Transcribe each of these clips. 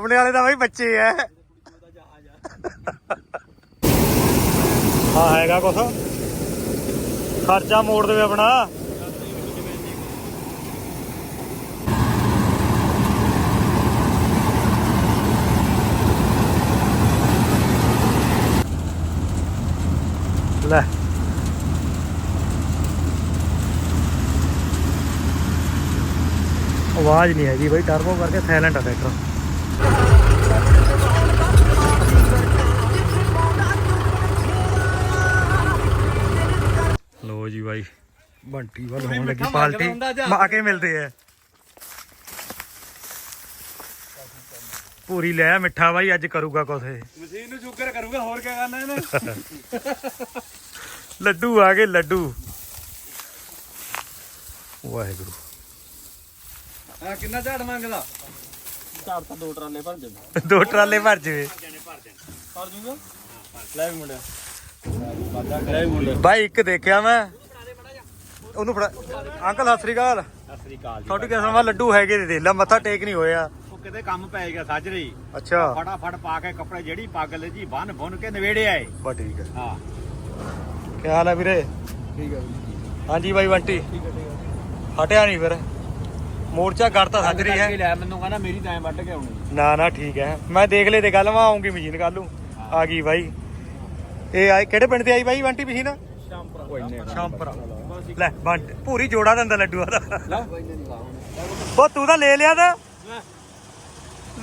ਆਪਣੇ ਵਾਲੇ ਦਾ ਬਾਈ ਬੱਚੇ ਐ। ਹਾਂ ਹੈਗਾ ਕੁਛ। ਖਰਚਾ ਮੋੜ ਦੇਵੇ ਆਪਣਾ। ਲੈ। ਆਵਾਜ਼ ਨਹੀਂ ਹੈਗੀ ਬਈ ਟਰਬੋ ਕਰਕੇ ਸਾਇਲੈਂਟ ਆ ਟਰੈਕਟਰ ਜੀ ਬਾਈ। ਬੰਟੀ ਵੱਲ ਹੋਣ ਲੱਗੀ ਪਾਲਟੀ। ਮਾ ਕੇ ਮਿਲਦੇ ਆ। ਪੂਰੀ ਲੈ ਆ ਮਿੱਠਾ ਬਾਈ ਅੱਜ ਕਰੂਗਾ ਕੁਛ ਮਸ਼ੀਨ ਨੂੰ ਸ਼ੂਗਰ ਕਰੂਗਾ ਹੋਰ ਕੀ ਕਰਨਾ ਇਹਨੇ? ਲੱਡੂ ਆ ਗਏ ਲੱਡੂ। ਵਾਹਿਗੁਰੂ। ਆ ਕਿੰਨਾ ਝਾੜ ਮੰਗਦਾ ਝਾੜ ਤਾਂ ਦੋ ਟਰਾਲੇ ਭਰ ਦੇ ਦੋ ਟਰਾਲੇ ਭਰ ਜਵੇ। ਭਰ ਜੂਗਾ ਲੈ ਵੀ ਮੁੰਡਿਆ। ਲੈ ਵੀ ਮੁੰਡਿਆ। ਬਾਈ ਇੱਕ ਦੇਖਿਆ ਮੈਂ। ਉਹਨੂੰ ਫੜਾ। ਅੰਕਲ ਸਤਿ ਸ੍ਰੀ ਅਕਾਲ। ਸਤਿ ਸ੍ਰੀ ਅਕਾਲ ਤੁਹਾਡੀ ਕਿਸਮ ਆ ਲੱਡੂ ਹੈਗੇ ਨੇ ਦੇਖ ਲੈ ਮੱਥਾ ਟੇਕ ਨਹੀਂ ਹੋਇਆ। ਉਹ ਕਿਤੇ ਕੰਮ ਪੈ ਗਿਆ ਸਾਜਰੀ ਅੱਛਾ। ਫਟਾਫਟ ਪਾ ਕੇ ਕੱਪੜੇ ਜਿਹੜੀ ਪੱਗ ਲੈ ਜੀ ਬੰਨ ਬੁੰਨ ਕੇ ਨਵੇੜੇ ਆਏ ਬਾ ਠੀਕ ਹੈ। ਹਾਂ। ਕੀ ਹਾਲ ਹੈ ਵੀਰੇ? ਠੀਕ ਹੈ ਹਾਂਜੀ ਬਾਈ ਬੰਟੀ। ਠੀਕ ਹੈ ਠੀਕ ਹਟਿਆ ਨਹੀਂ ਫਿਰ। ਮੋਰਚਾ ਗੜਤਾ ਸੱਜ ਰਹੀ ਹੈ। ਲੈ ਮੈਨੂੰ ਕਹਿੰਦਾ ਮੇਰੀ ਤਾਂ ਐਂ ਵੱਢ ਕੇ ਆਉਣੀ। ਨਾ ਨਾ ਠੀਕ ਹੈ। ਮੈਂ ਦੇਖ ਲੈ ਤੇ ਗੱਲ ਮੈਂ ਆਉਂਗੀ ਮਸ਼ੀਨ ਕੱਲ ਨੂੰ। ਆ ਗਈ ਬਾਈ। ਇਹ ਆਏ ਕਿਹੜੇ ਪਿੰਡ ਤੇ ਆਈ ਬਾਈ ਬੰਟੀ ਮਸ਼ੀਨ? ਸ਼ਾਮਪੁਰਾ। ਕੋਈ ਨਹੀਂ ਸ਼ਾਮਪੁਰਾ। ਲੈ ਬੰਟ ਪੂਰੀ ਜੋੜਾ ਦਿੰਦਾ ਲੱਡੂਆ ਦਾ ਉਹ ਤੂੰ ਤਾਂ ਲੈ ਲਿਆ ਤਾਂ।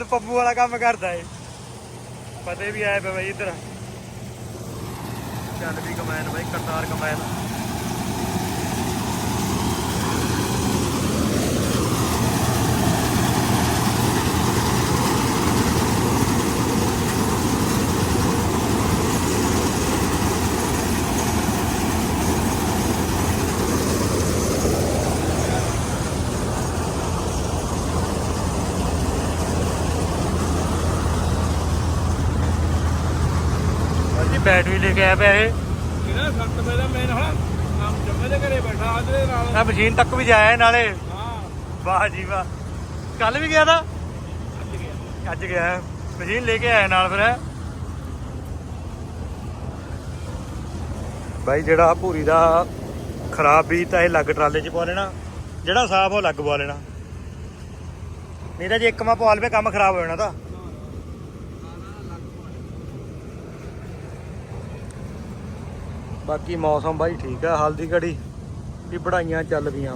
ਪੱਪੂ ਵਾਲਾ ਕੰਮ ਕਰਦਾ ਏ। ਪਤੇ ਵੀ ਆਇਆ ਪਿਆ ਬਾਈ ਇੱਧਰ। ਚੱਲ ਵੀ ਕਮੈਨ ਬਾਈ, ਕਰਤਾਰ ਕਮੈਨ ਜੀ ਆਇਆ ਪਿਆ ਇਹ। ਕਿਹੜਾ ਸੱਤ ਦਾ ਮੇਨ ਹੁਣ ਕੰਮ ਜੰਮੇ ਦੇ ਘਰੇ ਬੈਠਾ ਆਜਰੇ ਨਾਲ। ਆ ਮਸ਼ੀਨ ਤੱਕ ਵੀ ਜਾਇਆ ਇਹ ਨਾਲੇ। ਹਾਂ। ਵਾਹ ਜੀ ਵਾਹ। ਕੱਲ ਵੀ ਗਿਆ ਤਾਂ? ਅੱਜ ਗਿਆ। ਮਸ਼ੀਨ ਲੈ ਕੇ ਆਇਆ ਨਾਲ ਫਿਰ। ਬਾਈ ਜਿਹੜਾ ਭੂਰੀ ਦਾ ਖਰਾਬ ਵੀ ਤਾਂ ਇਹ ਲੱਗ ਟਰਾਲੇ 'ਚ ਪਾ ਲੈਣਾ। ਜਿਹੜਾ ਸਾਫ਼ ਉਹ ਲੱਗ ਪਵਾ ਲੈਣਾ। ਨਹੀਂ ਤਾਂ ਜੇ ਇੱਕ ਮਾ ਪਵਾ ਲਵੇ ਕੰਮ ਖਰਾਬ ਹੋ ਜਾਣਾ ਤਾਂ। ਬਾਕੀ ਮੌਸਮ ਬਾਈ ਠੀਕ ਆ ਹਾਲ ਦੀ ਘੜੀ ਵੀ ਪੜਾਈਆਂ ਚੱਲ ਪਈਆਂ।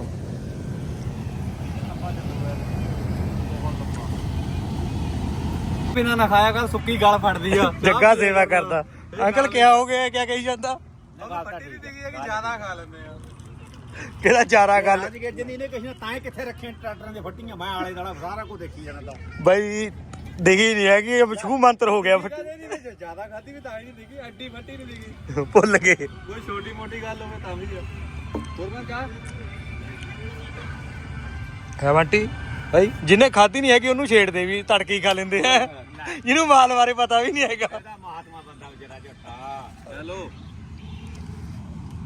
ਬਿਨਾ ਨਾ ਖਾਇਆ ਕਰ ਸੁੱਕੀ ਗਲ ਫੜਦੀ ਆ। ਜੱਗਾ ਸੇਵਾ ਕਰਦਾ। ਅੰਕਲ ਕਿਆ ਹੋ ਗਿਆ ਕਿਆ ਕਹੀ ਜਾਂਦਾ? ਪੱਟੀ ਵੀ ਦਿਖੀ ਹੈ ਕਿ ਜ਼ਿਆਦਾ ਖਾ ਲੈਂਦੇ ਆ। ਕਿਹੜਾ ਚਾਰਾ ਗੱਲ ਅੱਜ ਕੇ ਜਿੰਨੀ ਨੇ ਕਿਸੇ ਨੇ ਤਾਂ ਹੀ ਕਿੱਥੇ ਰੱਖੇ ਟਰੈਕਟਰਾਂ ਦੇ ਫੱਟੀਆਂ। ਮੈਂ ਆਲੇ ਦਾਲਾ ਸਾਰਾ ਕੁਝ ਦੇਖੀ ਜਾਣਾ ਤਾਂ ਬਾਈ ਦੇਖੀ ਨਹੀਂ ਹੈਗੀ ਇਹ ਛੂ ਮੰਤਰ ਹੋ ਗਿਆ। ਜ਼ਿਆਦਾ ਖਾਦੀ ਵੀ ਤਾਂ ਹੀ ਨਹੀਂ ਦਿਖੀ ਐਡੀ ਫੱਟੀ ਨਹੀਂ ਦਿਖੀ। ਭੁੱਲ ਗਏ। ਕੋਈ ਛੋਟੀ ਮੋਟੀ ਗੱਲ ਹੋਵੇ ਤਾਂ ਵੀ ਆ। ਹੋਰ ਮੈਂ ਕਹਾ ਹੈ ਬੰਟੀ? ਭਾਈ ਜਿਹਨੇ ਖਾਧੀ ਨਹੀਂ ਹੈਗੀ ਉਹਨੂੰ ਛੇੜਦੇ ਵੀ ਤੜਕੀ ਖਾ ਲੈਂਦੇ ਆ। ਜਿਹਨੂੰ ਮਾਲ ਬਾਰੇ ਪਤਾ ਵੀ ਨਹੀਂ ਹੈਗਾ। ਇਹਦਾ ਮਹਾਤਮਾ ਬੰਦਾ ਵਿਚਾਰਾ ਝੱਟਾ। ਹੈਲੋ।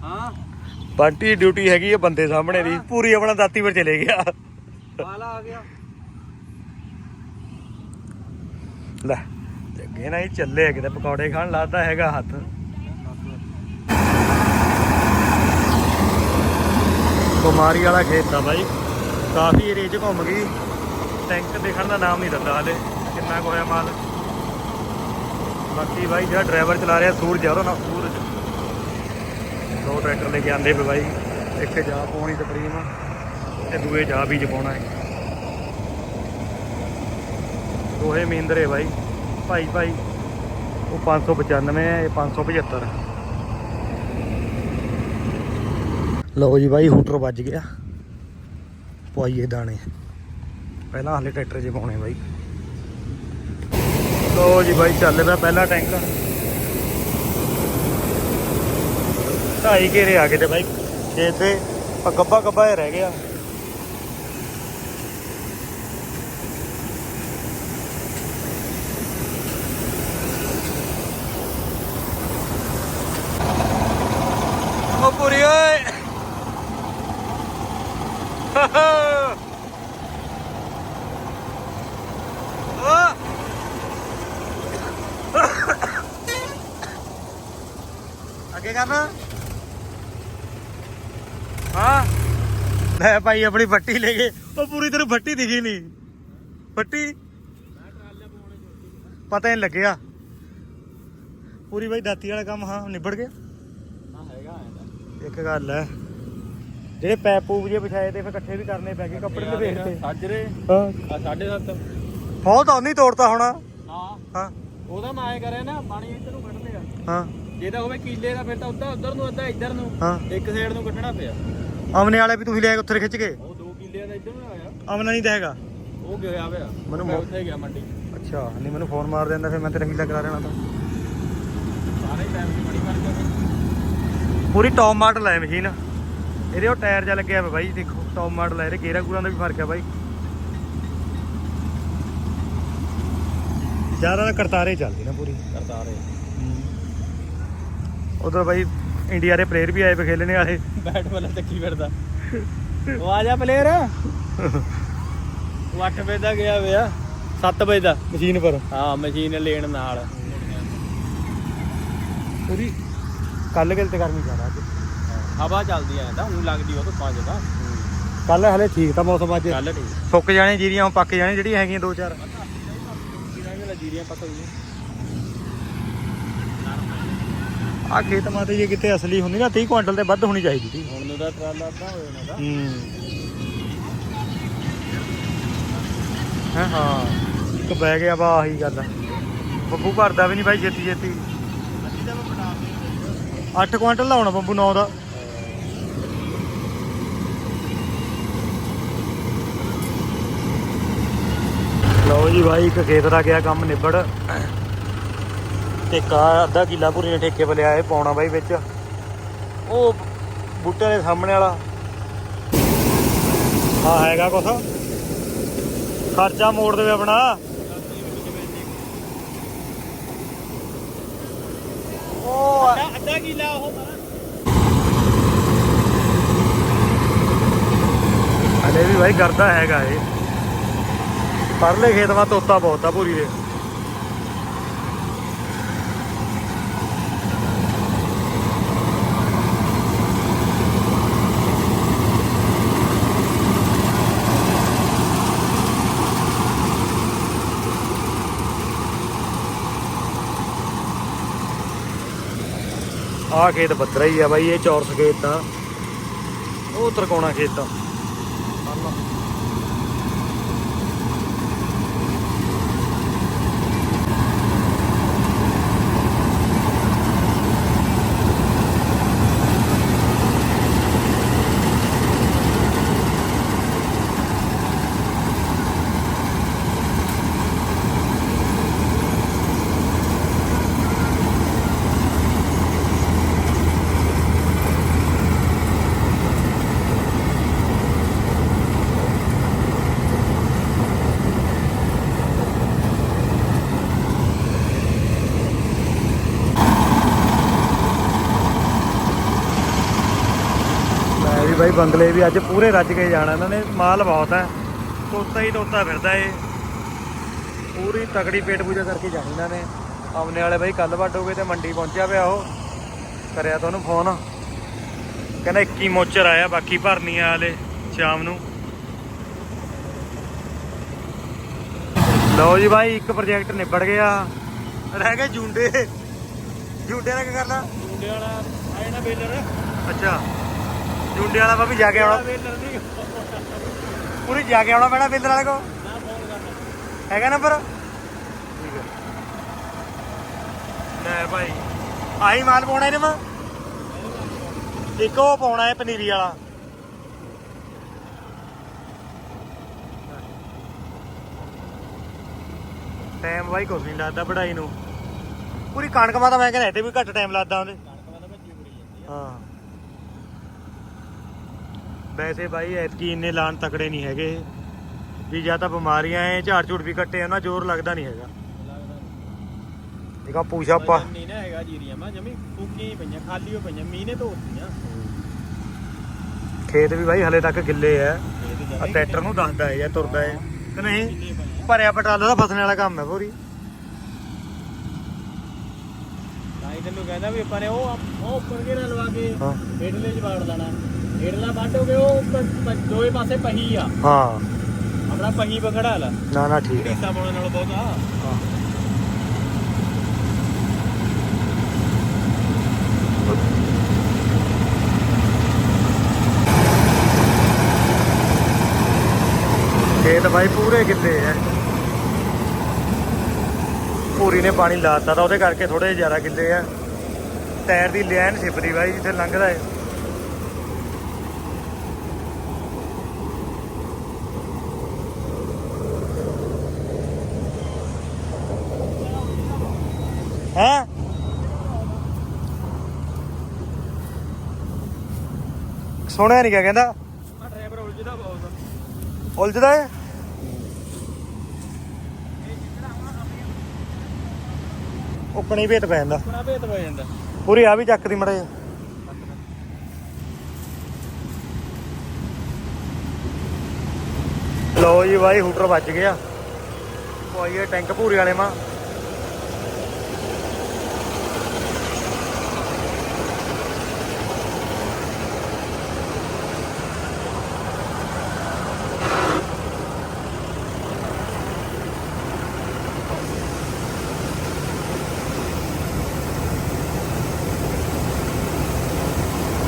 ਹਾਂ? ਬੰਟੀ ਡਿਊਟੀ ਹੈਗੀ ਹੈ ਬੰਦੇ ਸਾਹਮਣੇ ਦੀ। ਪੂਰੀ ਆਪਣਾ ਦਾਤੀ ਪਰ ਚਲੇ ਗਿਆ। ਵਾਲਾ ਆ ਗਿਆ। ਲੈ ਅੱਗੇ ਨਾ ਹੀ ਚੱਲੇ ਕਿਤੇ, ਪਕੌੜੇ ਖਾਣ ਲੱਗਦਾ ਹੈਗਾ ਹੱਥ। ਬਿਮਾਰੀ ਵਾਲਾ ਖੇਤ ਆ ਬਾਈ। ਕਾਫੀ ਏਰੀਏ 'ਚ ਘੁੰਮ ਗਈ। ਟੈਂਕ ਦੇਖਣ ਦਾ ਨਾਮ ਨਹੀਂ ਦਿੰਦਾ ਹਲੇ, ਕਿੰਨਾ ਕੁ ਹੋਇਆ ਮਾਲ। ਬਾਕੀ ਬਾਈ, ਜਿਹੜਾ ਡਰਾਈਵਰ ਚਲਾ ਰਿਹਾ ਸੂਰਜ ਆ ਉਹਦਾ ਨਾਮ ਸੂਰਜ। ਦੋ ਟਰੈਕਟਰ ਲੈ ਕੇ ਆਂਦੇ ਪਏ ਬਾਈ, ਇੱਕ ਜਾ ਪਾਉਣੀ ਤਕਰੀਬਨ, ਤੇ ਦੂਏ ਜਾ ਵੀ ਪਾਉਣਾ ਹੈ। ਦੋਹੇ ਮਹਿੰਦਰੇ ਬਾਈ। ਭਾਈ ਭਾਈ, ਉਹ 595 ਹੈ ਇਹ 575 ਲਓ ਜੀ ਬਾਈ, ਹੂਟਰ ਵੱਜ ਗਿਆ। ਪਾਈਏ ਦਾਣੇ। ਪਹਿਲਾਂ ਹਲੇ ਟਰੈਕਟਰ 'ਚ ਪਾਉਣੇ ਬਾਈ। ਲਓ ਜੀ ਬਾਈ, ਚੱਲ ਪਿਆ ਪਹਿਲਾ ਟੈਂਕ। ਢਾਈ ਘੇਰੇ ਆ ਗਏ ਤੇ ਬਾਈ, ਖੇਤ ਤੇ ਗੱਬਾ ਗੱਬਾ ਰਹਿ ਗਿਆ ਉਹ ਪੂਰੀ ਓਏ ਲੈ ਭਾਈ ਆਪਣੀ ਫੱਟੀ ਲੈ ਗਏ ਉਹ ਪੂਰੀ ਤੈਨੂੰ ਫੱਟੀ ਦਿਖੀ ਨਹੀਂ। ਫੱਟੀ? ਪਤਾ ਨਹੀਂ ਲੱਗਿਆ। ਪੂਰੀ ਬਾਈ ਦਾਤੀ ਵਾਲਾ ਕੰਮ ਹਾਂ ਨਿਬੜ ਗਿਆ। ਇੱਕ ਗੱਲ ਹੈ ਜਿਹੜੇ ਪੈਪ ਪੂਪ ਜੇ ਵਿਛਾਏ ਤੇ ਫਿਰ ਇਕੱਠੇ ਵੀ ਕਰਨੇ ਪੈ ਗਏ ਕੱਪੜੇ ਦੇ ਵੇਖ ਤੇ। ਸਾਜਰੇ ਹਾਂ। ਆ 7.5 ਫੌਲ ਤਾਂ ਉਹਨੇ ਤੋੜਤਾ ਹੋਣਾ। ਹਾਂ। ਹਾਂ। ਉਹਦਾ ਮੈਂ ਐ ਕਰਿਆ ਨਾ ਪਾਣੀ ਇੱਧਰ ਨੂੰ ਕੱਢ ਲਿਆ ਹਾਂ। ਜੇ ਤਾਂ ਹੋਵੇ ਕੀਲੇ ਦਾ ਫਿਰ ਤਾਂ ਉੱਧਰ ਉੱਧਰ ਨੂੰ ਅੱਧਾ ਇੱਧਰ ਨੂੰ। ਹਾਂ। ਇੱਕ ਸਾਈਡ ਨੂੰ ਕੱਢਣਾ ਪਿਆ। ਆਮਨੇ ਵਾਲੇ ਵੀ ਤੁਸੀਂ ਲੈ ਕੇ ਉੱਥੇ ਖਿੱਚ ਕੇ? ਉਹ ਦੋ ਕਿੱਲੇ ਦਾ ਇੱਧਰ ਆਇਆ। ਆਮਨਾ ਨਹੀਂ ਤਾਂ ਹੈਗਾ। ਉਹ ਗਿਆ ਪਿਆ ਮੈਨੂੰ ਮੈਂ ਉੱਥੇ ਗਿਆ ਮੰਡੀ। ਅੱਛਾ ਨਹੀਂ ਮੈਨੂੰ ਫੋਨ ਮਾਰ ਦਿੰਦਾ ਫਿਰ ਮੈਂ ਤੇਰਾ ਹੀਲਾ ਕਰਾ ਦੇਣਾ ਤਾਂ। ਸਾਰੇ ਟਾਈਮ ਦੀ ਬੜੀ ਮਾਰ ਕੇ ਪੂਰੀ ਟੌਪ ਮਾਡਲ ਹੈ ਮਸ਼ੀਨ ਇਹਦੇ ਉਹ ਟਾਇਰ ਜਿਹਾ ਲੱਗਿਆ ਬਾਈ ਦੇਖੋ ਟੌਪ ਮਾਡਲ ਹੈ ਇਹਦੇ। ਗੇਰਾ ਗੂਰਾਂ ਦਾ ਵੀ ਫ਼ਰਕ ਹੈ ਬਾਈ। ਜ਼ਿਆਦਾ ਕਰਤਾਰੇ ਚੱਲਦੀ ਨਾ ਪੂਰੀ। ਕਰਤਾ ਰਹੇ ਉਧਰ ਬਾਈ ਇੰਡੀਆ ਦੇ ਪਲੇਅਰ ਵੀ ਆਏ ਵੇ ਖੇਲਣੇ ਵਾਲੇ। ਬੈਟ ਵਾਲਾ ਚੱਕੀ ਫਿਰਦਾ? ਉਹ ਆ ਜਾ ਪਲੇਅਰ ਉਹ 8 ਵਜੇ ਦਾ ਗਿਆ ਵਿਆ 7 ਵਜੇ ਦਾ। ਮਸ਼ੀਨ ਪਰ। ਹਾਂ ਮਸ਼ੀਨ ਲੈਣ ਨਾਲ। ਪੂਰੀ ਕੱਲ ਗਿਲ ਤੇ ਗਰਮੀ ਜ਼ਿਆਦਾ ਅੱਜ। ਹਵਾ ਚੱਲਦੀ ਐ ਤਾਂ ਹੁਣ ਲੱਗਦੀ ਉਹ ਤੋਂ ਪੰਜ ਦਾ ਕੱਲ ਹਲੇ ਠੀਕ ਤਾਂ ਮੌਸਮ ਅੱਜ। ਕੱਲ ਠੀਕ। ਸੁੱਕ ਜਾਣੇ ਜੀਰੀਆਂ ਹੁਣ ਪੱਕ ਜਾਣੇ ਜਿਹੜੀਆਂ ਹੈਗੀਆਂ ਦੋ ਚਾਰ। ਜੀਰੀਆਂ ਪਤਾ ਹੋਈ ਆ ਖੇਤ ਮਾਤੇ ਜੇ ਕਿਤੇ ਅਸਲੀ ਹੁੰਦੀ ਨਾ 30 ਕੁਇੰਟਲ ਤੇ ਵੱਧ ਹੋਣੀ ਚਾਹੀਦੀ ਸੀ। ਹੁਣ ਨੂੰ ਦਾ ਟਰਾਲਾ ਅੱਧਾ ਹੋਇਆ ਨਾ ਦਾ ਹਾਂ। ਹਾਂ ਇੱਕ ਬਹਿ ਗਿਆ ਵਾ ਆਹੀ ਗੱਲ ਬੱਬੂ ਭਰਦਾ ਵੀ ਨਹੀਂ ਬਾਈ ਛੇਤੀ ਛੇਤੀ। 8 ਕੁਇੰਟਲ ਲਾਉਣਾ ਬੱਬੂ 9 ਦਾ। ਲਓ ਜੀ ਭਾਈ ਇੱਕ ਖੇਤ ਦਾ ਗਿਆ ਕੰਮ ਨਿਬੜ। ਠੇਕਾ ਅੱਧਾ ਕਿੱਲਾ ਪੂਰੀ ਨੇ ਠੇਕੇ 'ਤੇ ਲਿਆ ਇਹ ਪਾਉਣਾ ਬਾਈ ਵਿੱਚ। ਉਹ ਬੂਟੇ ਦੇ ਸਾਹਮਣੇ ਵਾਲਾ। ਹਾਂ ਹੈਗਾ ਕੁਛ। ਖਰਚਾ ਮੋੜ ਦੇਵੇ ਆਪਣਾ। ਉਹ ਅੱਧਾ ਕਿਲਾ ਉਹ ਹਲੇ ਵੀ ਭਾਈ ਕਰਦਾ ਹੈਗਾ ਇਹ। ਪਰਲੇ ਖੇਤ ਮਾ ਤੋਤਾ ਬਹੁਤ ਆ ਪੂਰੀ ਦੇ। ਆਹ ਖੇਤ ਬੱਦਰਾ ਹੀ ਆ ਬਾਈ ਇਹ ਚੌਰਸ ਖੇਤ ਆ। ਉਹ ਤਰਕੋਣਾ ਖੇਤ ਆ ਮੈਂ ਵੀ ਬਾਈ ਬੰਗਲੇ ਵੀ ਅੱਜ ਪੂਰੇ ਰੱਜ ਕੇ ਜਾਣਾ ਇਹਨਾਂ ਨੇ ਮਾਲ ਬਹੁਤ ਹੈ। ਤੋਤਾ ਹੀ ਤੋਤਾ ਫਿਰਦਾ ਏ ਪੂਰੀ ਤਕੜੀ ਪੇਟ ਪੂਜਾ ਕਰਕੇ ਜਾਣੀ ਇਹਨਾਂ ਨੇ। ਆਮਨੇ ਵਾਲੇ ਬਾਈ ਕੱਲ ਵੱਡੋਗੇ ਤੇ ਮੰਡੀ ਪਹੁੰਚਿਆ ਪਿਆ ਉਹ। ਕਰਿਆ ਤੁਹਾਨੂੰ ਫੋਨ। ਕਹਿੰਦਾ 21 ਮੋਚਰ ਆਇਆ ਬਾਕੀ ਭਰਨੀਆਂ ਵਾਲੇ ਸ਼ਾਮ ਨੂੰ। ਲਓ ਜੀ ਬਾਈ ਇੱਕ ਪ੍ਰੋਜੈਕਟ ਨਿਬੜ ਗਿਆ। ਰਹਿ ਗਏ ਜੁੰਡੇ। ਜੁੰਡੇ ਦਾ ਕੀ ਕਰਨਾ? ਮੁੰਡੇ ਵਾਲਾ ਆਏ ਨਾ ਬੇਲਰ। ਅੱਛਾ। ਜੁੰਡੇ ਵਾਲਾ ਵਾ ਜਾ ਕੇ ਆਉਣਾ। ਪੂਰੀ ਜਾ ਕੇ ਆਉਣਾ ਪੈਣਾ ਬਿੰਦਰ ਵਾਲੇ ਕੋ ਹੈਗਾ ਨੰਬਰ? ਠੀਕ ਹੈ ਲੈ ਭਾਈ, ਆਹੀ ਮਾਲ ਪਾਉਣਾ ਇਹਨੇ ਮਾ। ਇੱਕ ਉਹ ਪਾਉਣਾ ਹੈ ਪਨੀਰੀ ਵਾਲਾ। ਟਾਈਮ ਬਾਈ ਕੁਛ ਨਹੀਂ ਲੱਗਦਾ ਪੜਾਈ ਨੂੰ। ਪੂਰੀ ਕਣਕ ਮਾ ਤਾਂ ਮੈਂ ਕਹਿੰਦਾ ਇਹ ਵੀ ਘੱਟ ਟਾਈਮ ਲੱਗਦਾ ਉਹਦੇ। ਹਾਂ। ਵੈਸੇ ਬਾਈ ਐਤਕੀ ਇੰਨੇ ਲਾਣ ਤਕੜੇ ਨਹੀਂ ਹੈਗੇ। ਵੀ ਜਾਂ ਤਾਂ ਬਿਮਾਰੀਆਂ ਐ ਝਾੜ ਝੂੜ ਵੀ ਕੱਟੇ ਉਹਨਾਂ ਜ਼ੋਰ ਲੱਗਦਾ ਨਹੀਂ ਹੈਗਾ। ਇਹਦਾ ਪੂਛਾ ਪਾ ਨਹੀਂ ਨਾ ਹੈਗਾ ਜੀਰੀਆਂ ਮਾ ਜਮੀ ਫੂਕੀਆਂ ਹੀ ਪਈਆਂ ਖਾਲੀ ਹੋ ਪਈਆਂ ਮੀਂਹ ਨੇ ਧੋਤੀਆਂ। ਖੇਤ ਵੀ ਬਾਈ ਹਲੇ ਤੱਕ ਗਿੱਲੇ ਐ ਆ ਟਰੈਕਟਰ ਨੂੰ ਦੱਸਦਾ ਹੈ ਜਾਂ ਤੁਰਦਾ ਹੈ। ਕਿ ਨਹੀਂ? ਭਰਿਆ ਪਟਾਲਾ ਦਾ ਫਸਣ ਵਾਲਾ ਕੰਮ ਹੈ ਪੂਰੀ। ਤਾਂ ਹੀ ਤੈਨੂੰ ਕਹਿੰਦਾ ਵੀ ਆਪਾਂ ਨੇ ਉਹ ਉਹ ਉੱਪਰ ਕੇ ਨਾ ਲਵਾ ਕੇ ਹੇਠਲੇ ਚ ਵਾੜ ਦੇਣਾ ਢੇੜਲਾ ਵੱਢ ਹੋ ਗਏ ਉਹ ਪ- ਪ- ਦੋਏ ਪਾਸੇ ਪਹੀ ਆ। ਹਾਂ। ਆਪਣਾ ਪਹੀ ਬਖੜਾ ਲਾ। ਨਾ ਨਾ ਠੀਕ ਹੈ ਹਿੱਸਾ ਪਾਉਣ ਨਾਲ ਬਹੁਤਾ ਖੇਤ ਬਾਈ ਪੂਰੇ ਕਿੱਲੇ ਐ ਪੂਰੀ ਨੇ ਪਾਣੀ ਲਾਤਾ ਤਾਂ ਉਹਦੇ ਕਰਕੇ ਥੋੜੇ ਜ਼ਿਆਦਾ ਕਿੱਲੇ ਆ। ਟਾਇਰ ਦੀ ਲੈਨ ਛਿਪਦੀ ਬਾਈ ਜਿੱਥੇ ਲੰਘਦਾ ਏ। ਹੈ? ਸੁਣਿਆ ਨਹੀਂ ਕਿਆ ਕਹਿੰਦਾ। ਆ ਡਰਾਈਵਰ ਉਲਝਦਾ ਬਹੁਤ ਉਲਝਦਾ ਏ? ਉੱਕਣੀ ਭੇਤ ਪੈ ਜਾਂਦਾ। ਬੜਾ ਭੇਤ ਹੋ ਜਾਂਦਾ। ਪੂਰੀ ਆ ਵੀ ਚੱਕਦੀ ਮੜੇ ਲੋ ਜੀ ਬਾਈ ਹੂਟਰ ਵੱਜ ਗਿਆ। ਪਾਈਏ ਟੈਂਕ ਪੂਰੀ ਵਾਲੇ ਮਾ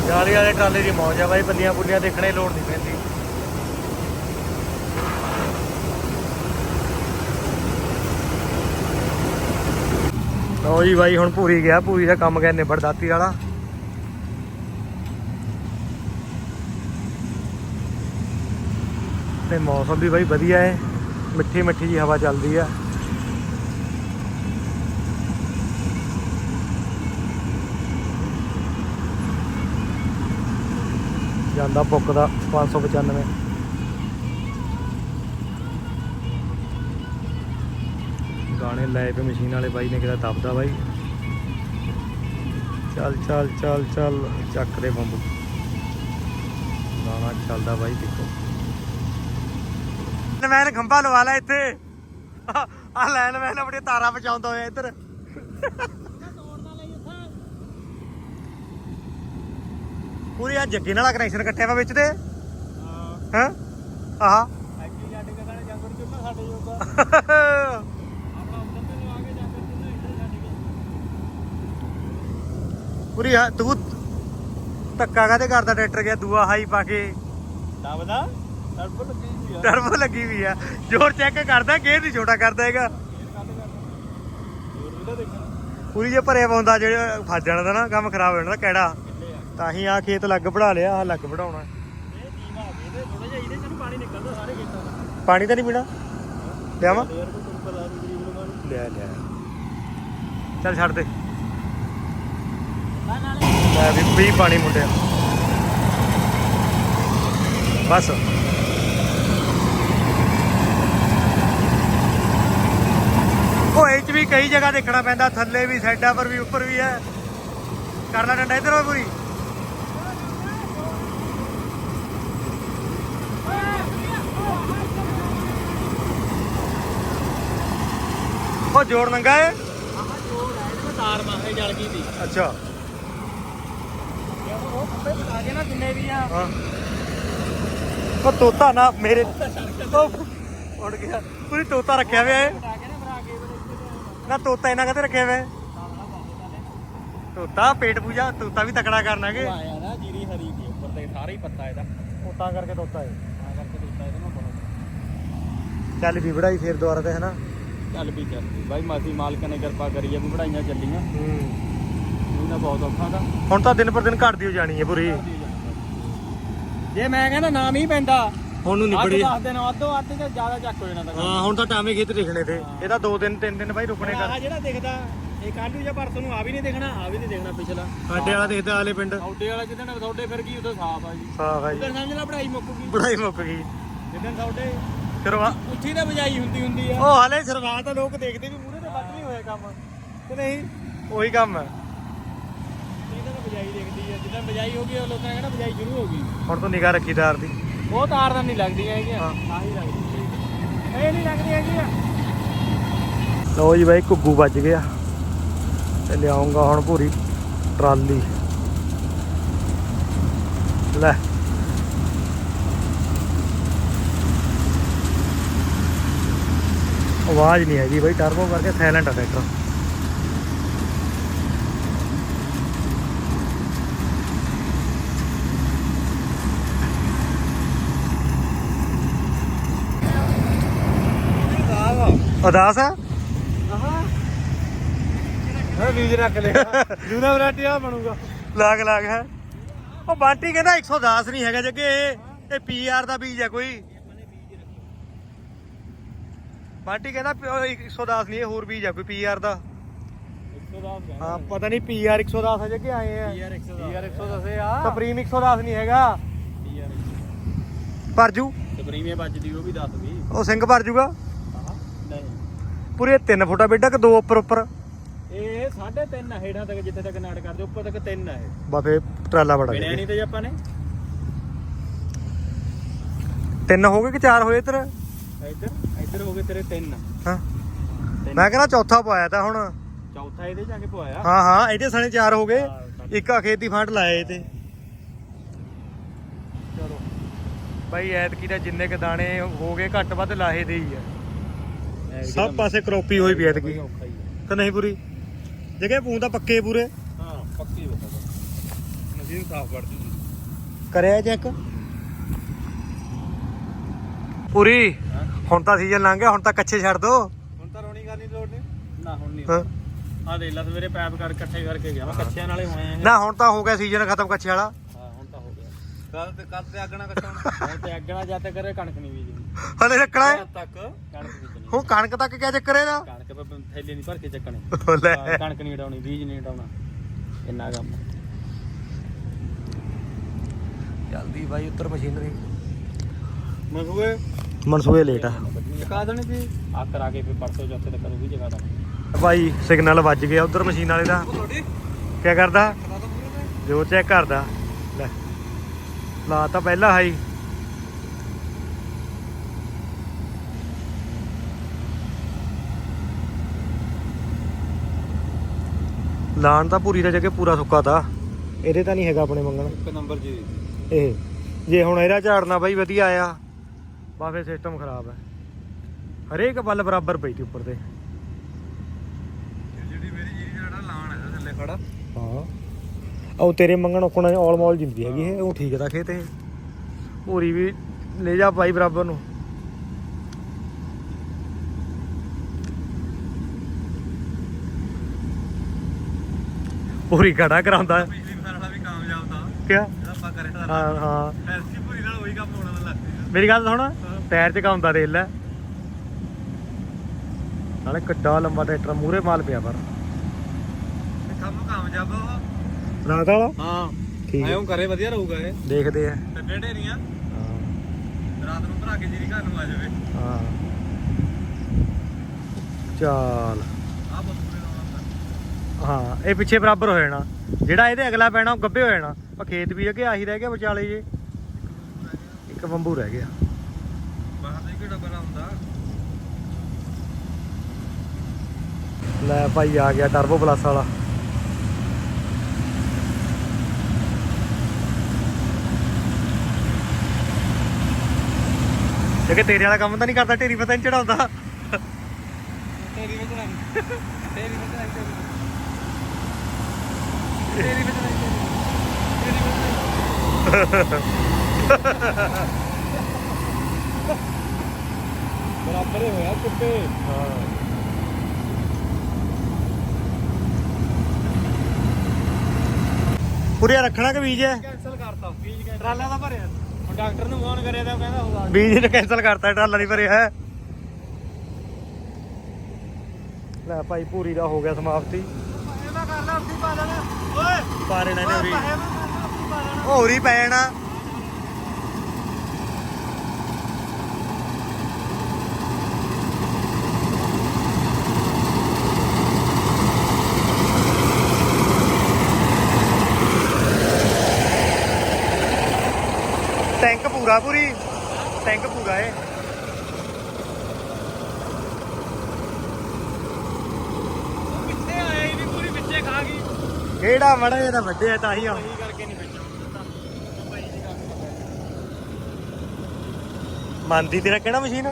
ਜਾਲੀ ਵਾਲੇ ਟਰਾਲੇ ਦੀ ਮੌਜ ਆ ਬਾਈ ਬੱਲੀਆਂ ਬੁੱਲੀਆਂ ਦੇਖਣੇ ਲੋੜ ਨਹੀਂ ਪੈਂਦੀ। ਲਓ ਜੀ ਬਾਈ, ਹੁਣ ਪੂਰੀ ਗਿਆ, ਪੂਰੀ ਦਾ ਕੰਮ ਗਿਆ ਨਿਬੜ ਦਾਤੀ ਵਾਲਾ। ਤੇ ਮੌਸਮ ਵੀ ਬਾਈ ਵਧੀਆ ਹੈ ਮਿੱਠੀ ਮਿੱਠੀ ਜੀ ਹਵਾ ਚੱਲਦੀ ਆ। ਜਾਂਦਾ ਬੁੱਕ ਦਾ 595 ਗਾਣੇ ਲਾਏ ਪਏ ਮਸ਼ੀਨ ਵਾਲੇ ਬਾਈ ਨੇ ਕਿਹਾ ਦਬਦਾ ਬਾਈ। ਚੱਲ ਚੱਲ ਚੱਲ ਚੱਲ, ਚੱਕ ਦੇ ਬੰਬ। ਗਾਣਾ ਚੱਲਦਾ ਬਾਈ ਦੇਖੋ। ਲੈਨਮੈਨ ਖੰਭਾ ਲਵਾ ਲੈ ਇੱਥੇ। ਆ ਲੈਨਮੈਨ ਆਪਣੀ ਤਾਰਾਂ ਬਚਾਉਂਦਾ ਹੋਇਆ ਇੱਧਰ। ਪੂਰੀ ਆ ਜੱਗੇ ਨਾਲ ਕਨੈਕਸ਼ਨ ਕੱਟਿਆ ਵਾ ਵਿੱਚ ਤੇ? ਹਾਂ। ਆਹਾ। ਐਕਚੁਅਲੀ ਸਾਡੇ ਕਹਿੰਦਾ ਜੰਗਲ ਚੁੱਲ੍ਹਾ ਸਾਡੇ ਜੋਗਾ। ਤੇ ਪੂਰੀ ਧੱਕਾ ਕਾਤੇ ਕਰਦਾ ਟਰੈਕਟਰ ਗਿਆ ਦੂਆ ਹਾਈ ਪਾ ਕੇ? ਦਬਦਾ? ਟਰਬੋ ਲੱਗੀ ਹੋਈ ਆ। ਟਰਬੋ ਲੱਗੀ ਵੀ ਆ। ਜ਼ੋਰ ਚੈੱਕ ਕਰਦਾ ਗੇਅਰ ਨਹੀਂ ਛੋਟਾ ਕਰਦਾ ਹੈਗਾ। ਪੂਰੀ ਜੇ ਭਰਿਆ ਪਾਉਂਦਾ ਜਿਹੜੇ ਫਸ ਜਾਣਾ ਤਾਂ ਨਾ ਕੰਮ ਖਰਾਬ ਹੋ ਜਾਣਾ ਕਿਹੜਾ ਤਾਂ ਹੀ ਆ ਖੇਤ ਲੱਗ ਵੜਾ ਲਿਆ ਆ ਲੱਗ ਵੜਾਉਣਾ ਪਾਣੀ ਤਾਂ ਨਹੀਂ ਪੀਣਾ? ਲਿਆਵਾਂ? ਯਾਰ ਲਿਆ ਚੱਲ ਛੱਡ ਦੇ। ਨਾ ਨਾਲੇ ਵੀ ਪੀ ਪਾਣੀ ਮੁੰਡਿਆ। ਬਸ। ਉਹ ਇਹ ਚ ਵੀ ਕਈ ਜਗ੍ਹਾ ਦੇਖਣਾ ਪੈਂਦਾ, ਥੱਲੇ ਵੀ, ਸਾਈਡਾਂ ਪਰ ਵੀ, ਉੱਪਰ ਵੀ ਹੈ। ਕਰ ਲੈ ਡੰਡਾ ਇਧਰ ਹੋ ਪੂਰੀ। ਉਹ ਜੋੜ ਨੰਗਾ ਹੈ। ਆਹ ਜੋੜ ਹੈ ਇਹਦੇ ਤਾਰ ਮਾਹੇ ਜਲ ਗਈ ਸੀ ਅੱਛਾ। ਉਹ ਬਤਾ ਨਾ ਜਿੰਨੇ ਵੀ ਆ ਹਾਂ। ਉਹ ਤੋਤਾ ਨਾ ਮੇਰੇ। ਉਹ ਉੜ ਗਿਆ। ਪੂਰੀ ਤੋਤਾ ਰੱਖਿਆ ਹੋਇਆ ਹੈ ਨਾ ਨਾ ਤੋਤਾ ਇਹਨਾਂ ਕਦੇ ਰੱਖਿਆ ਹੋਇਆ ਹੈ? ਤੋਤਾ ਪੇਟ ਪੂਜਾ ਤੋਤਾ ਵੀ ਤਕੜਾ ਕਰਨਾ ਕਿ ਆਇਆ ਨਾ ਜੀਰੀ ਹਰੀ ਦੀ ਉੱਪਰ ਤੇ ਸਾਰਾ ਹੀ ਪੱਤਾ ਇਹਦਾ ਤੋਤਾ ਕਰਕੇ ਤੋਤਾ ਹੈ ਕਰਕੇ ਦਿੱਤਾ ਇਹਦੇ ਨਾਲ ਬਹੁਤ। ਚੱਲ ਵੀ ਵੜਾਈ ਫੇਰ ਦੁਬਾਰਾ ਤੇ ਹਨਾ? ਚੱਲ ਵੀ ਚੱਲ। ਬਾਈ ਮਾਸੀ ਮਾਲਕ ਨੇ ਕਿਰਪਾ ਕਰੀ ਆ ਵੀ ਪੜਾਈਆਂ ਚੱਲੀਆਂ। ਹੂੰ। ਉਹਦਾ ਬਹੁਤ ਔਖਾ ਦਾ ਹੁਣ ਤਾਂ ਦਿਨ ਪਰ ਦਿਨ ਘਟਦੀ ਹੋ ਜਾਣੀ ਹੈ ਪੂਰੀ। ਜੇ ਮੈਂ ਕਹਿੰਦਾ ਨਾਮ ਹੀ ਪੈਂਦਾ ਹੁਣ ਨੂੰ ਨਿਬੜੀ ਦੱਸ ਦਿਨ ਅੱਧੋ ਅੱਧ ਤੇ ਜ਼ਿਆਦਾ ਚੱਕ ਹੋ ਜਾਣਾ ਤਾਂ ਹਾਂ ਹੁਣ ਤਾਂ ਟਾਵੇਂ ਖੇਤ ਦਿਖਣੇ ਤੇ। ਇਹਦਾ 2 ਦਿਨ 3 ਦਿਨ ਬਾਈ ਰੁਕਣੇ ਕਰ। ਆਹ ਜਿਹੜਾ ਦਿਖਦਾ ਇਹ ਕੱਲੂ ਜਾਂ ਪਰਸੋਂ ਨੂੰ ਆ ਵੀ ਨਹੀਂ ਦੇਖਣਾ ਆ ਵੀ ਨਹੀਂ ਦੇਖਣਾ ਪਿਛਲਾ। ਆਡੇ ਵਾਲਾ ਦੇਖਦਾ ਆਲੇ ਪਿੰਡ। ਔਡੇ ਵਾਲਾ ਜਿੱਦਣ ਤੁਹਾਡੇ ਫਿਰ ਕੀ ਉਦੋਂ ਸਾਫ਼ ਆ ਜੀ। ਸਾਫ਼ ਹੈ ਜੀ। ਉਦੋਂ ਸਮਝ ਲਾ ਪੜਾਈ ਮੁੱਕ ਗਈ। ਬੜਾਈ ਮੁੱਕ ਗਈ। ਜਿੱਦਣ ਤੁਹਾਡੇ ਵਾ- ਉੱਥੀ ਤਾਂ ਬਜਾਈ ਹੁੰਦੀ ਹੁੰਦੀ ਆ। ਉਹ ਹਾਲੇ ਸ਼ੁਰੂਆਤ ਤਾਂ ਲੋਕ ਦੇਖਦੇ ਵੀ ਮੂਹਰੇ ਤੇ ਵੱਧ ਨਹੀਂ ਹੋਇਆ ਕੰਮ। ਕਿ ਨਹੀਂ? ਉਹੀ ਕੰਮ ਹੈ। ਇਹਦਾ ਤਾਂ ਬਜਾਈ ਦੇਖਦੀ ਆ। ਜਿੱਦਾਂ ਬਜਾਈ ਹੋ ਗਈ ਉਹ ਲੋਕਾਂ ਨੇ ਕਹਿਣਾ ਬਜਾਈ ਸ਼ੁਰੂ ਹੋ ਗਈ। ਹੁਣ ਤੋਂ ਨਿਗਾਹ ਰੱਖੀ ਤਾਰ ਦੀ। ਉਹ ਤਾਰ ਤਾਂ ਨਹੀਂ ਲੱਗਦੀਆਂ ਹੈਗੀਆਂ। ਹਾਂ। ਆਹੀ ਲੱਗਦੀ ਇਹ ਨਹੀਂ ਲੱਗਦੀ ਹੈਗੀ ਆ ਲਓ ਜੀ ਬਾਈ ਘੁੱਗੂ ਵੱਜ ਗਿਆ। ਤੇ ਲਿਆਉਂਗਾ ਹੁਣ ਪੂਰੀ ਟਰਾਲੀ। ਲੈ। ਆਵਾਜ਼ ਨਹੀਂ ਹੈਗੀ ਬਈ ਟਰਬੋ ਕਰਕੇ ਸਾਇਲੈਂਟ ਆ ਟਰੈਕਟਰ ਉਦਾਸ ਆ? ਹਾਂ ਬੀਜ ਰੱਖ ਲਿਆ ਜੂਨਾ ਵੈਰਾਈਟੀ ਆ ਬਣੂਗਾ ਲਾਗ ਲਾਗ ਹੈ। ਉਹ ਬਾਂਟੀ ਕਹਿੰਦਾ 110 ਨਹੀਂ ਹੈਗਾ ਜੱਗੇ ਇਹ ਇਹ ਪੀਆਰ ਦਾ ਬੀਜ ਹੈ ਕੋਈ। ਬਾਂਟੀ ਕਹਿੰਦਾ ਪ- ਉਹ 110 ਨਹੀਂ ਇਹ ਹੋਰ ਬੀਜ ਹੈ ਕੋਈ ਪੀਆਰ ਦਾ। 110 ਹਾਂ ਪਤਾ ਨਹੀਂ ਪੀਆਰ 110 ਹੈ ਜੱਗੇ ਆਏ ਆ। ਯਾਰ 110 ਯਾਰ 110 ਆ। ਸੁਪਰੀਮ 110 ਨਹੀਂ ਹੈਗਾ। ਯਾਰ ਭਰਜੂ? ਸੁਪਰੀਮੇ ਵੱਜਦੀ ਉਹ ਵੀ ਦੱਸ ਵੀ ਉਹ ਸਿੰਘ ਭਰ ਜੂਗਾ? ਨਹੀਂ। ਪੂਰੇ 3 ਫੁੱਟਾ ਬੇਟਾ ਕਿ 2 ਉੱਪਰ ਉੱਪਰ? ਇਹ 3.5 ਆ ਹੇਠਾਂ ਤੱਕ ਜਿੱਥੇ ਤੱਕ ਨਾੜ ਕਰਦੇ ਉੱਪਰ ਤੱਕ 3 ਆ ਇਹ। ਬਾ ਫੇ ਟਰਾਲਾ ਬੜਾ ਨਹੀਂ ਤੇ ਆਪਾਂ ਨੇ? ਤਿੰਨ ਹੋ ਗਏ ਕਿ ਚਾਰ ਹੋਏ ਇੱਧਰ? ਇੱਧਰ? ਇੱਧਰ ਹੋ ਗਏ ਤੇਰੇ 3 ਹਾਂ। ਮੈਂ ਕਹਿੰਦਾ ਚੌਥਾ ਪਾਇਆ ਤਾਂ ਹੁਣ। ਚੌਥਾ ਇਹਦੇ ਜਾ ਕੇ ਪਵਾਇਆ? ਹਾਂ ਹਾਂ ਇਹਦੇ ਸਣੇ ਚਾਰ ਹੋ ਗਏ। ਹਾਂ, ਇੱਕ ਦੀ ਫਾਂਟ ਲਾਇਆ ਇਹ ਤੇ। ਚਲੋ। ਬਾਈ ਐਤਕੀ ਦਾ ਜਿੰਨੇ ਕ ਦਾਣੇ ਹੋ ਗਏ ਘੱਟ ਵੱਧ ਲਾਹੇ ਦੇ ਹੀ ਆ। ਸਭ ਪਾਸੇ ਕਰੋਪੀ ਹੋਈ ਵੀ ਐਤਕੀ। ਹੀ ਆ। ਕਿ ਨਹੀਂ ਪੂਰੀ? ਜਗੇ ਪੂੰ ਤਾਂ ਪੱਕੇ ਪੂਰੇ। ਹਾਂ ਪੱਕੀ ਬਤਾ ਮਸ਼ੀਨ ਸਾਫ਼ ਦੂਜੀ ਕਰਿਆ ਚੈੱਕ? ਪੂਰੀ? ਹਾਂ ਹੁਣ ਤਾਂ ਸੀਜ਼ਨ ਲੰਘ ਗਿਆ ਹੁਣ ਤਾਂ ਕੱਚੇ ਛੱਡ ਦੋ। ਹੁਣ ਤਾਂ ਰੋਣੀ ਕਰਨੀ ਲੋੜ ਨਹੀਂ। ਨਾ ਹੁਣ ਨਹੀਂ। ਹਾਂ। ਆ ਦੇਖ ਲੈ ਸਵੇਰੇ ਪੈਪ ਕਰ ਇਕੱਠੇ ਕਰਕੇ ਗਿਆ। ਮੈਂ ਕੱਚਿਆਂ ਨਾਲੇ ਹੋਏ ਆ ਇਹ। ਨਾ ਹੁਣ ਤਾਂ ਹੋ ਗਿਆ ਸੀਜ਼ਨ ਖਤਮ ਕੱਚੇ ਵਾਲਾ। ਹਾਂ ਹੁਣ ਤਾਂ ਹੋ ਗਿਆ। ਕੱਲ ਤੇ ਕੱਲ ਤੇ ਅੱਗਣਾ ਕੱਚਾਉਣਾ ਹੁਣ ਤੇ ਅੱਗਣਾ ਜਾ ਤੇ ਕਰੇ ਕਣਕ ਨਹੀਂ ਬੀਜਣੀ। ਹਲੇ ਰੱਖਣਾ ਹੈ? ਤੱਕ ਕਣਕ ਬੀਜਣੀ ਹੁਣ ਕਣਕ ਤੱਕ ਕਿਆ ਚੱਕਰ ਇਹਦਾ? ਕਣਕ ਪੇ ਥੈਲੇ ਨਹੀਂ ਭਰ ਕੇ ਚੱਕਣੇ। ਲੈ। ਹਾਂ, ਕਣਕ ਨਹੀਂ ਉਡਾਉਣੀ ਬੀਜ ਨਹੀਂ ਉਡਾਉਣਾ। ਇੰਨਾ ਕੰਮ। ਜਲਦੀ ਬਾਈ ਉੱਤਰ ਮਸ਼ੀਨਰੀ। ਮਸੂਏ ਮਨਸੂਏ ਲੇਟ ਆ। ਚਕਾ ਦੇਣੀ ਸੀ? ਆ ਕਰਾ ਕੇ ਫਿਰ ਪਰਸੋਂ ਚੌਥੇ ਤੱਕ ਵੀ ਜਗਾ ਦੇਣੀ ਭਾਈ ਸਿਗਨਲ ਵੱਜ ਗਿਆ ਉਧਰ ਮਸ਼ੀਨ ਵਾਲੇ ਦਾ। ਕਿਆ ਕਰਦਾ? ਜੋ ਚੈੱਕ ਕਰਦਾ। ਲੈ ਲਾ ਤਾਂ ਪਹਿਲਾਂ ਹਾਈ। ਲਾਣ ਤਾਂ ਪੂਰੀ ਦਾ ਜਗੇ ਪੂਰਾ ਸੁੱਕਾ ਤਾ। ਇਹਦੇ ਤਾਂ ਨਹੀਂ ਹੈਗਾ ਆਪਣੇ ਮੰਗਣ। ਇੱਕ ਨੰਬਰ ਜੀ। ਇਹ ਜੇ ਹੁਣ ਇਹਦਾ ਝਾੜਨਾ ਬਾਈ ਵਧੀਆ ਆਇਆ ਬਾ ਫਿਰ ਸਿਸਟਮ ਖਰਾਬ ਹੈ। ਹਰੇਕ ਬੱਲ ਬਰਾਬਰ ਪਈ ਤੀ ਉੱਪਰ ਤੇ। ਜਿਹੜੀ ਮੇਰੀ ਜੀਰੀ ਜਿਹੜਾ ਲਾਣ ਹੈ ਥੱਲੇ ਖੜਾ। ਹਾਂ। ਉਹ ਤੇਰੇ ਮੰਗਣ ਉਕਣਾ ਆਲ ਮੌਲ ਜਿੰਦੀ ਹੈਗੀ ਇਹ। ਉਹ ਠੀਕ ਦਾ ਖੇਤ ਇਹ। ਪੂਰੀ ਵੀ ਲੈ ਜਾ ਭਾਈ ਬਰਾਬਰ ਨੂੰ। ਪੂਰੀ ਖੜਾ ਕਰਾਉਂਦਾ। ਪਿਛਲੀ ਵਾਰ ਵਾਲਾ ਵੀ ਕਾਮਯਾਬ ਤਾਂ। ਕਿਆ? ਜਿਹੜਾ ਆਪਾਂ ਕਰਿਆ ਹਾਂ ਹਾਂ। ਐਸੀ ਪੂਰੀ ਨਾਲ ਉਹੀ ਕੰਮ ਹੋਣਾ ਮੈਨੂੰ ਲੱਗਦਾ। ਮੇਰੀ ਗੱਲ ਸੁਣ। ਟਾਇਰ ਚ ਕਾਉਂਦਾ ਦੇਖ ਲੈ ਨਾਲੇ ਕਿੱਡਾ ਲੰਬਾ ਟਰੈਕਟਰ ਮੂਰੇ ਮਾਲ ਪਿਆ ਪਰ। ਕੰਮ ਕਾਮਯਾਬ ਆ ਰਾਤ ਵਾਲਾ? ਹਾਂ। ਠੀਕ ਹੈ। ਐਂ ਕਰੇ ਵਧੀਆ ਰਹੂਗਾ ਇਹ। ਦੇਖਦੇ ਆ। ਤੇ ਡੇਢੇ ਨਹੀਂ ਆ ਹਾਂ। ਰਾਤ ਨੂੰ ਭਰਾ ਕੇ ਜੀਰੀ ਘਰ ਨੂੰ ਆ ਜਾਵੇ। ਹਾਂ। ਚਾਲ। ਆ ਬਸੂਰੇ ਲਾਉਣਾ ਹਾਂ ਇਹ ਪਿੱਛੇ ਬਰਾਬਰ ਹੋ ਜਾਣਾ। ਜਿਹੜਾ ਇਹਦੇ ਅਗਲਾ ਪੈਣਾ ਉਹ ਗੱਬੇ ਹੋ ਜਾਣਾ। ਆ ਖੇਤ ਵੀ ਅੱਗੇ ਆਹੀ ਰਹਿ ਗਿਆ ਵਿਚਾਲੇ ਜੇ। ਇੱਕ ਬੰਬੂ ਰਹਿ ਗਿਆ। ਕਿਹੜਾ ਹੁੰਦਾ? ਲੈ ਭਾਈ ਆ ਗਿਆ ਟਰਬੋ ਪਲੱਸ ਵਾਲਾ। ਜੇ ਤੇਰੇ ਵਾਲਾ ਕੰਮ ਤਾਂ ਨਹੀਂ ਕਰਦਾ ਢੇਰੀ ਪਤਾ ਨਹੀਂ ਚੜਾਉਂਦਾ। ਤੇਰੀ ਵਿੱਚ ਨਹੀਂ। ਤੇਰੀ ਵਿੱਚ ਨਹੀਂ ਤੇਰੀ ਵਿੱਚ ਨਹੀਂ ਤੇਰੀ ਵਿੱਚ ਬਰਾਬਰ ਹੀ ਹੋਇਆ ਕੁੱਤੇ ਪੂਰੇ ਰੱਖਣਾ ਕਿ ਬੀਜ ਹੈ? ਕੈਨਸਲ ਕਰਤਾ ਬੀਜ ਕੇ ਟਰਾਲਾ ਦਾ ਭਰਿਆ। ਹੁਣ ਡਾਕਟਰ ਨੂੰ ਫੋਨ ਕਰਿਆ ਤਾਂ ਉਹ ਕਹਿੰਦਾ ਹੋਗਾ ਬੀਜ ਨੇ ਕੈਨਸਲ ਕਰਤਾ ਟਰਾਲਾ ਨਹੀਂ ਭਰਿਆ ਹੈ। ਲੈ ਭਾਈ ਪੂਰੀ ਦਾ ਹੋ ਗਿਆ ਸਮਾਪਤੀ। ਇਹਦਾ ਕਰਦਾ ਉੱਤੀ ਪਾ ਲੈਣਾ। ਓਏ ਪਾਰੇ ਨੇ ਹੋਰੀ ਪਾ ਲੈਣਾ। ਹੋਰੀ ਪੈ ਜਾਣਾ। ਟੈਂਕ ਪੂਰਾ ਪੂਰੀ। ਟੈਂਕ ਪੂਰਾ ਏ ਪਿੱਛੇ ਆਇਆ ਹੀ ਨਹੀਂ ਪੂਰੀ ਪਿੱਛੇ ਖਾ ਗਈ। ਕਿਹੜਾ ਮੜਾ ਇਹਦਾ ਵੱਡੇ ਆ ਤਾਂ ਹੀ ਆ। ਸਹੀ ਕਰਕੇ ਨਹੀਂ ਵਿੱਚ ਮੰਨਦੀ ਤੇਰਾ ਕਿਹੜਾ ਮਸ਼ੀਨ?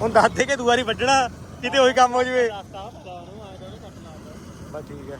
ਹੁਣ ਦੱਸ ਦੇ ਕਿ ਦੁਆਰੀ ਵੱਢਣਾ ਕਿਤੇ ਉਹੀ ਕੰਮ ਹੋ ਜਵੇ। ਰਸਤਾ ਪਤਾ ਉਹਨੂੰ ਆਇਆ ਉਹਨੂੰ ਕੱਟ ਲਾ ਬਸ ਠੀਕ ਹੈ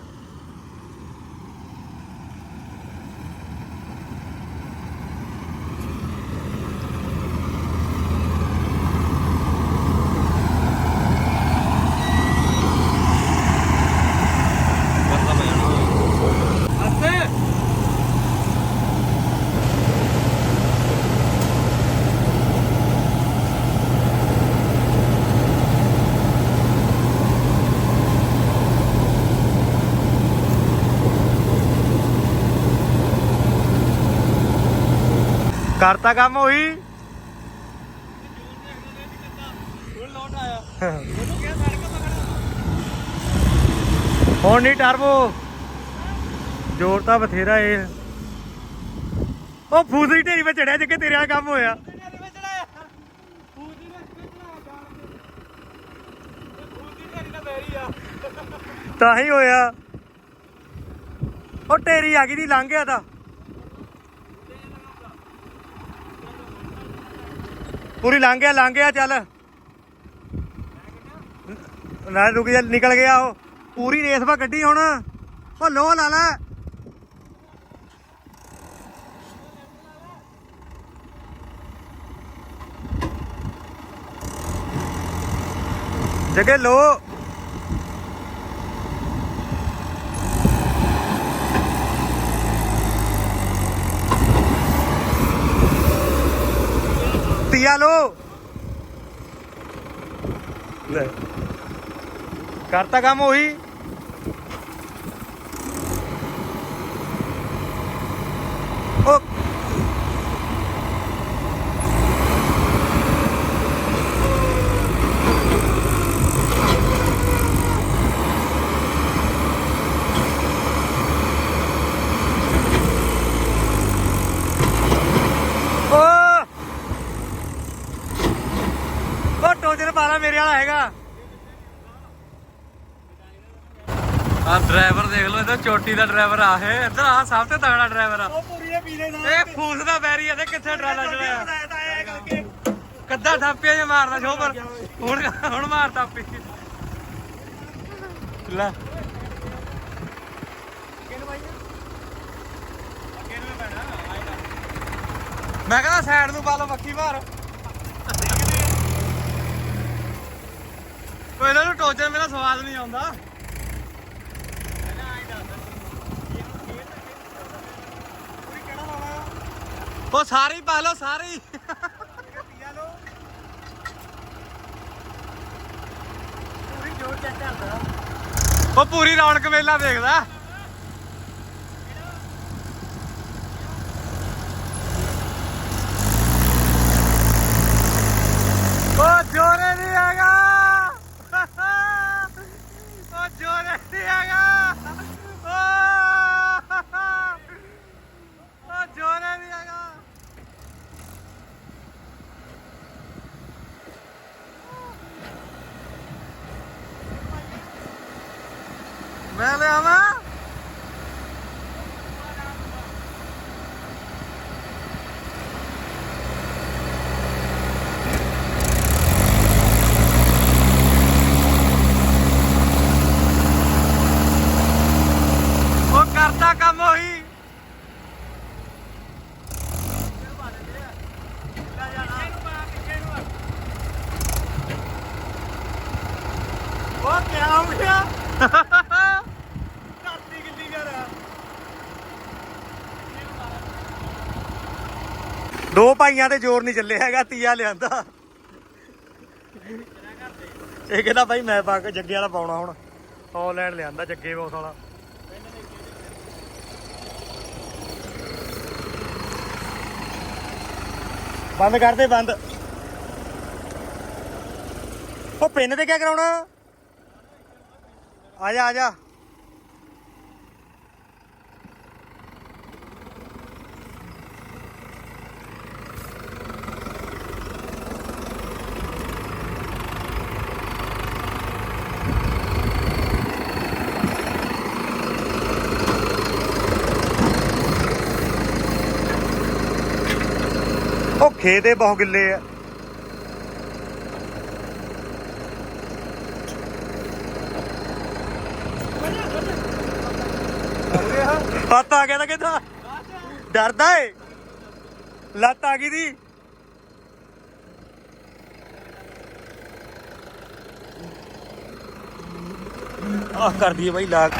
ਕਰਤਾ ਕੰਮ ਉਹੀ। ਹੁਣ ਲੋਟ ਨਹੀਂ ਟਰਬੋ ਜ਼ੋਰ ਤਾਂ ਬਥੇਰਾ ਏ। ਉਹ ਫੂਸੀ ਢੇਰੀ ਵਿੱਚ ਚੜਿਆ ਜਿੱਕੇ ਤੇਰੇ ਵਾਲਾ ਕੰਮ ਹੋਇਆ। ਤਾਂ ਹੀ ਹੋਇਆ। ਉਹ ਢੇਰੀ ਆ ਗਈ ਦੀ ਲੰਘ ਗਿਆ ਤਾਂ। ਪੂਰੀ ਲੰਘ ਗਿਆ ਲੰਘ ਗਿਆ, ਚੱਲ। ਨਾ ਰੁਕ ਜਾ, ਨਿਕਲ ਗਿਆ ਉਹ। ਪੂਰੀ ਰੇਸ ਵਾ ਕੱਢੀ ਹੁਣ। ਉਹ ਲੋ, ਲਾ ਲੈ। ਜਗੇ ਲੋ। ਤੀਆ ਲੋ। ਲੈ। ਕਰਤਾ ਕੰਮ ਉਹੀ। ਉਹ 12 ਮੇਰੇ ਵਾਲਾ ਹੈਗਾ। ਆ ਡਰਾਈਵਰ ਦੇਖ ਲਓ ਇਹਦਾ ਚੋਟੀ ਦਾ ਡਰਾਈਵਰ ਆ ਹੈ ਇੱਧਰ ਆ ਸਭ ਤੋਂ ਤਗੜਾ ਡਰਾਈਵਰ ਆ। ਉਹ ਪੂਰੀ ਦੇ ਪੀਲੇ ਨਾਲ। ਇਹ ਫੂਸ ਦਾ ਬੈਰੀ ਇਹਦੇ ਕਿੱਥੇ ਡਰਾਲਾ ਚੜਾਇਆ ਕੱਦਾ ਥਾਪਿਆ ਜੇ ਮਾਰਦਾ ਸ਼ੋਭਰ ਹੁਣ ਹੁਣ ਮਾਰ ਥਾਪੀ। ਲੈ। ਮੈਂ ਕਹਿੰਦਾ ਸਾਈਡ ਨੂੰ ਪਾ ਲਓ ਮੱਕੀ ਭਾਰ ਕੋਈ ਇਹਨਾਂ ਨੂੰ ਟੋਜਨ ਮੇਰਾ ਸਵਾਦ ਨਹੀਂ ਆਉਂਦਾ। ਉਹ ਸਾਰੀ ਹੀ ਪਾ ਲਓ, ਸਾਰੇ। ਉਹ ਪੂਰੀ ਰੌਣਕ ਮੇਲਾ ਦੇਖਦਾ ਉਹ ਜੋਰੇ ਨਹੀਂ ਹੈਗਾ ਉਹ ਜੋਰੇ ਨਹੀਂ ਹੈਗਾ ਉਹ ਉਹ ਜੋਰੇ ਨਹੀਂ ਹੈਗਾ ਮੈਂ ਲਿਆਵਾਂ ਉਹ ਕਰਦਾ ਕੰਮ ਉਹੀ ਉਹ ਕਿਆ ਹੋ ਗਿਆ ਧਰਤੀ ਕਿੱਲੀ ਕਰ ਦੋ ਭਾਈਆਂ ਤੇ ਜ਼ੋਰ ਨਹੀਂ ਚੱਲੇ ਹੈਗਾ, ਤੀਆ ਲਿਆਂਦਾ। ਇਹ ਕਹਿੰਦਾ ਭਾਈ ਮੈਂ ਪਾ ਕੇ ਜੱਗੇ ਵਾਲਾ ਪਾਉਣਾ ਹੁਣ। ਆਨਲਾਈਨ ਲਿਆਂਦਾ ਜੱਗੇ ਬੋਸ ਵਾਲਾ। ਬੰਦ ਕਰਦੇ ਬੰਦ। ਉਹ ਪਿੰਨ ਤੇ ਕੀ ਕਰਾਉਣਾ? ਆ ਜਾ ਆ ਜਾ ਉਹ ਖੇਤ ਇਹ ਬਹੁਤ ਗਿੱਲੇ ਆ ਹੱਥ ਆ ਗਿਆ ਤਾਂ ਕਿੱਦਾਂ ਡਰਦਾ ਏ। ਲੱਤ ਆ ਗਈ ਦੀ। ਆਹ ਕਰ ਦਈਏ ਬਾਈ ਲਾਗ।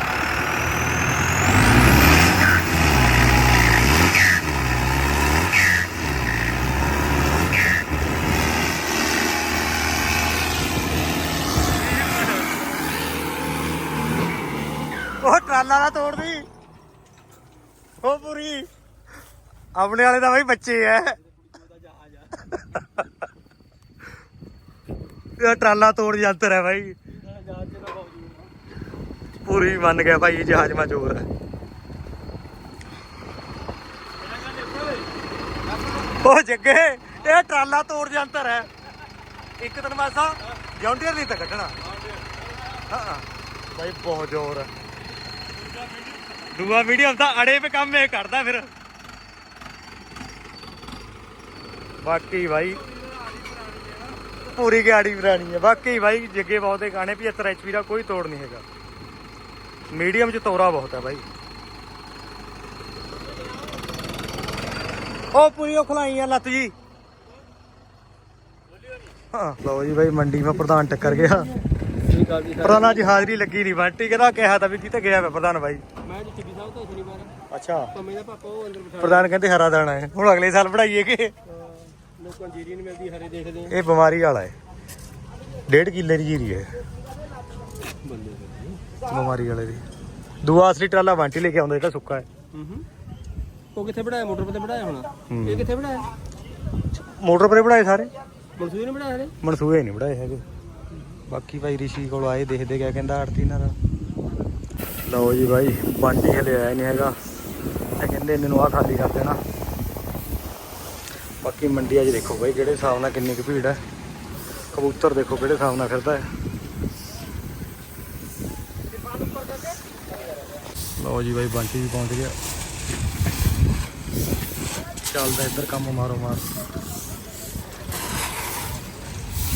ਉਹ ਟਰਾਲਾ ਨਾ ਤੋੜਦੀ ਉਹ ਪੂਰੀ। ਆਪਣੇ ਵਾਲੇ ਤਾਂ ਬਾਈ ਬੱਚੇ ਐ। ਇਹ ਟਰਾਲਾ ਤੋੜ ਯੰਤਰ ਹੈ ਬਾਈ। ਜਹਾਜ਼ ਚ ਪੂਰੀ ਮੰਨ ਗਿਆ ਭਾਈ ਜਹਾਜ਼ ਮਾ ਚੋਰ ਹੈ ਉਹ ਜੱਗੇ, ਇਹ ਟਰਾਲਾ ਤੋੜ ਯੰਤਰ ਹੈ ਇੱਕ ਦਿਨ ਮਾਸਾ, ਜੌਂਡੀਅਰ ਨਹੀਂ ਤਾਂ ਕੱਢਣਾ। ਹਾਂ ਭਾਈ ਬਹੁਤ ਜ਼ੋਰ ਹੈ ਦੂਆ ਮੀਡੀਅਮ ਤਾਂ ਅੜੇ ਪੇ ਕੰਮ ਇਹ ਕਰਦਾ ਫਿਰ। ਬਾਕੀ ਭਾਈ ਪੂਰੀ ਗਾੜੀ ਪੁਰਾਣੀ ਹੈ ਬਾਕੀ ਭਾਈ ਜੱਗੇ ਬਹੁਤ ਦੇ ਗਾਣੇ 75 ਐਚਪੀ ਦਾ ਕੋਈ ਤੋੜ ਨਹੀਂ ਹੈਗਾ। ਮੀਡੀਅਮ ਚ ਤੋਰਾ ਬਹੁਤ ਹੈ ਭਾਈ ਉਹ ਪੂਰੀ ਉਹ ਖਲਾਈ ਆ ਲੱਤ ਜੀ। ਹਾਂ। ਲਓ ਜੀ ਭਾਈ ਮੰਡੀ ਮਾ ਪ੍ਰਧਾਨ ਟੱਕਰ ਗਿਆ। ਜੀ ਪ੍ਰਧਾਨ ਅੱਜ ਹਾਜ਼ਰੀ ਲੱਗੀ ਨਹੀਂ ਬੰਟੀ ਕਹਿੰਦਾ ਕਿਹਾ ਤਾਂ ਵੀ ਕਿਤੇ ਗਿਆ ਮੈਂ ਪ੍ਰਧਾਨ ਭਾਈ ਮੈਂ ਜੀ ਟਿੱਬੀ ਸਾਹਿਬ ਤੋਂ ਸ਼ਨੀਵਾਰ। ਅੱਛਾ। ਪੰਮੇ ਦਾ ਪਾਪਾ ਉਹ ਅੰਦਰ ਬਿਠਾ ਪ੍ਰਧਾਨ ਕਹਿੰਦੇ ਹਰਾ ਦਾਣਾ ਹੈ। ਹੁਣ ਅਗਲੇ ਸਾਲ ਪੜਾਈਏ ਕਿ? ਲੋਕਾਂ ਜੀਰੀ ਨਹੀਂ ਮਿਲਦੀ ਹਰੇ ਦੇਖਦੇ ਆ। ਇਹ ਬਿਮਾਰੀ ਵਾਲਾ ਹੈ। ਡੇਢ ਕਿੱਲੇ ਦੀ ਜੀਰੀ ਹੈ। ਬੰਦੇ ਬਿਮਾਰੀ ਵਾਲੇ ਦੀ। ਦੂਆ ਅਸਲੀ ਟਰਾਲਾ ਬੰਟੀ ਲੈ ਕੇ ਆਉਂਦਾ ਜਿਹੜਾ ਸੁੱਕਾ ਹੈ। ਹੂੰ ਹੂੰ। ਉਹ ਕਿੱਥੇ ਬਣਾਇਆ? ਮੋਟਰ ਤੇ ਬਣਾਇਆ ਹੋਣਾ। ਇਹ ਕਿੱਥੇ ਬਣਾਇਆ? ਮੋਟਰ ਪਰੇ ਬਣਾਏ ਸਾਰੇ? ਮਨਸੂਰੀ ਨੇ ਬਣਾਇਆ ਹਰੇ ਮਨਸੂਏ ਨਹੀਂ ਬਣਾਏ ਹੈਗੇ। ਬਾਕੀ ਭਾਈ ਰਿਸ਼ੀ ਕੋਲ ਆਏ, ਦੇਖਦੇ ਕਿਆ ਕਹਿੰਦਾ ਆੜਤੀ ਇਹਨਾਂ ਦਾ ਲਓ ਜੀ ਭਾਈ ਬੰਟੀ ਹਲੇ ਆਇਆ ਨਹੀਂ ਹੈਗਾ। ਇਹ ਕਹਿੰਦੇ ਇਹਨਾਂ ਨੂੰ ਆ ਖਾਲੀ ਕਰ ਦੇਣਾ। ਬਾਕੀ ਮੰਡੀ ਅੱਜ ਦੇਖੋ ਭਾਈ ਕਿਹੜੇ ਹਿਸਾਬ ਨਾਲ ਕਿੰਨੀ ਕੁ ਭੀੜ ਹੈ। ਕਬੂਤਰ ਦੇਖੋ ਕਿਹੜੇ ਹਿਸਾਬ ਨਾਲ ਫਿਰਦਾ ਹੈ। ਲਓ ਜੀ ਭਾਈ ਬੰਟੀ ਵੀ ਪਹੁੰਚ ਗਿਆ। ਚੱਲਦਾ ਇੱਧਰ ਕੰਮ ਮਾਰੋ ਮਾਰ